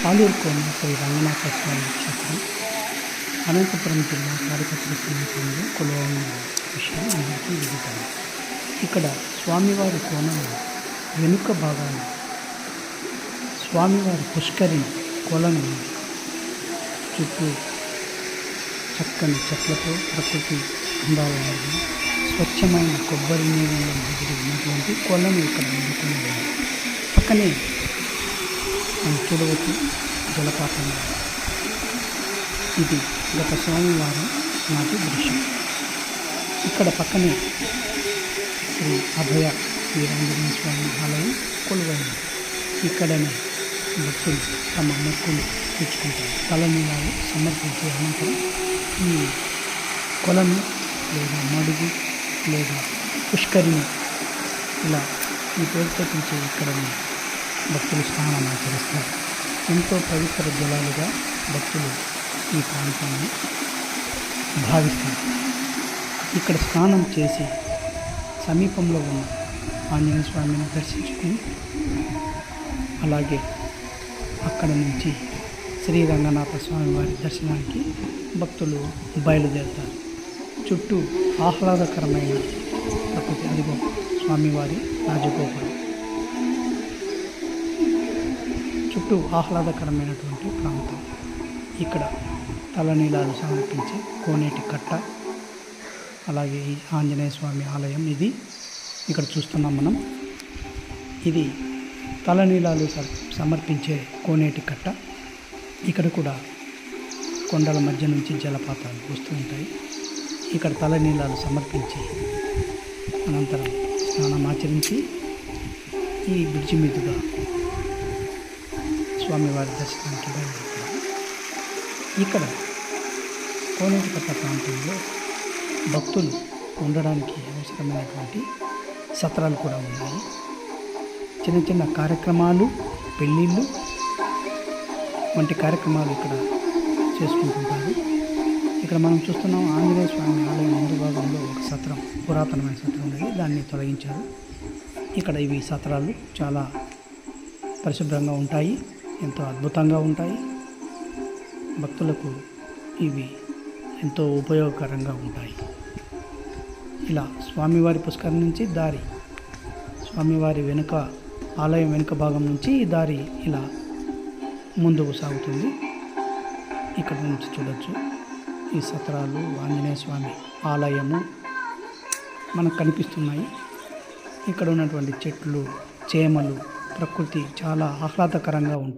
పాలూరుకోన శ్రీ రంగనాథ స్వామి క్షేత్రం అనంతపురం జిల్లా తాడిపత్రి సమీపంలో కొలువైన విషయం అందరికీ విదితమే ఇక్కడ స్వామివారి కోణం వెనుక భాగాన స్వామివారి పుష్కరి కొలను చుట్టూ చక్కని చెట్లతో ప్రకృతి అందాలని స్వచ్ఛమైన కొబ్బరి నీళ్ళ మధ్య ఉన్నటువంటి కొలను ఇక్కడ అందుకుని పక్కనే మనం జలపాతం. ఇది గత సోమవారం నాటి దృశ్యం. ఇక్కడ పక్కనే శ్రీ అభయ శ్రీరాంజనేయ స్వామి ఆలయం కొలువైంది. ఇక్కడనే భక్తులు తమ మొక్కులు తెచ్చుకుంటారు తలనీలాలు సమర్పించే అనంతరం ఈ కొలను లేదా మడుగు లేదా పుష్కరిణి ఇలా ఈ పేరుతో పిలిచే ఇక్కడని భక్తులు స్నానం ఆచరిస్తారు. ఎంతో పవిత్ర జలాలుగా భక్తులు ఈ ప్రాంతాన్ని భావిస్తారు. ఇక్కడ స్నానం చేసి సమీపంలో ఉన్న ఆంజనేయ స్వామిని దర్శించుకుని అలాగే అక్కడ నుంచి శ్రీ రంగనాథ స్వామి వారి దర్శనానికి భక్తులు బయలుదేరుతారు. చుట్టూ ఆహ్లాదకరమైన ప్రకృతి. అదిగో స్వామివారి రాజగోపురం. చుట్టూ ఆహ్లాదకరమైనటువంటి ప్రాంతం. ఇక్కడ తలనీలాలు సమర్పించే కోనేటి కట్ట అలాగే ఈ ఆంజనేయ స్వామి ఆలయం ఇది. ఇక్కడ చూస్తున్నాం మనం. ఇది తలనీలాలు స- సమర్పించే కోనేటి కట్ట. ఇక్కడ కూడా కొండల మధ్య నుంచి జలపాతాలు వస్తూ ఉంటాయి. ఇక్కడ తలనీలాలు సమర్పించి అనంతరం స్నానం ఆచరించి ఈ బ్రిడ్జి మీదుగా స్వామివారి దర్శనానికి బయలుదేరుతారు ఇక్కడ కోనేటికట్ట ప్రాంతంలో భక్తులు ఉండడానికి అవసరమైనటువంటి సత్రాలు కూడా ఉన్నాయి. చిన్న చిన్న కార్యక్రమాలు పెళ్ళిళ్ళు వంటి కార్యక్రమాలు ఇక్కడ చేసుకుంటుంటారు. ఇక్కడ మనం చూస్తున్నాం ఆంజనేయ స్వామి ఆలయం ముందు భాగంలో ఒక సత్రం పురాతనమైన సత్రం ఉండేది దాన్ని తొలగించారు. ఇక్కడ ఇవి సత్రాలు చాలా పరిశుభ్రంగా ఉంటాయి. ఎంతో అద్భుతంగా ఉంటాయి. భక్తులకు ఇవి ఎంతో ఉపయోగకరంగా ఉంటాయి. ఇలా స్వామివారి పుష్కరం నుంచి దారి స్వామివారి వెనుక ఆలయం వెనుక భాగం నుంచి ఈ దారి ఇలా ముందుకు సాగుతుంది. ఇక్కడ నుంచి చూడొచ్చు. ఈ సత్రాలు ఆంజనేయ స్వామి ఆలయము మనకు కనిపిస్తున్నాయి. ఇక్కడ ఉన్నటువంటి చెట్లు చేమలు ప్రకృతి చాలా ఆహ్లాదకరంగా ఉంటుంది.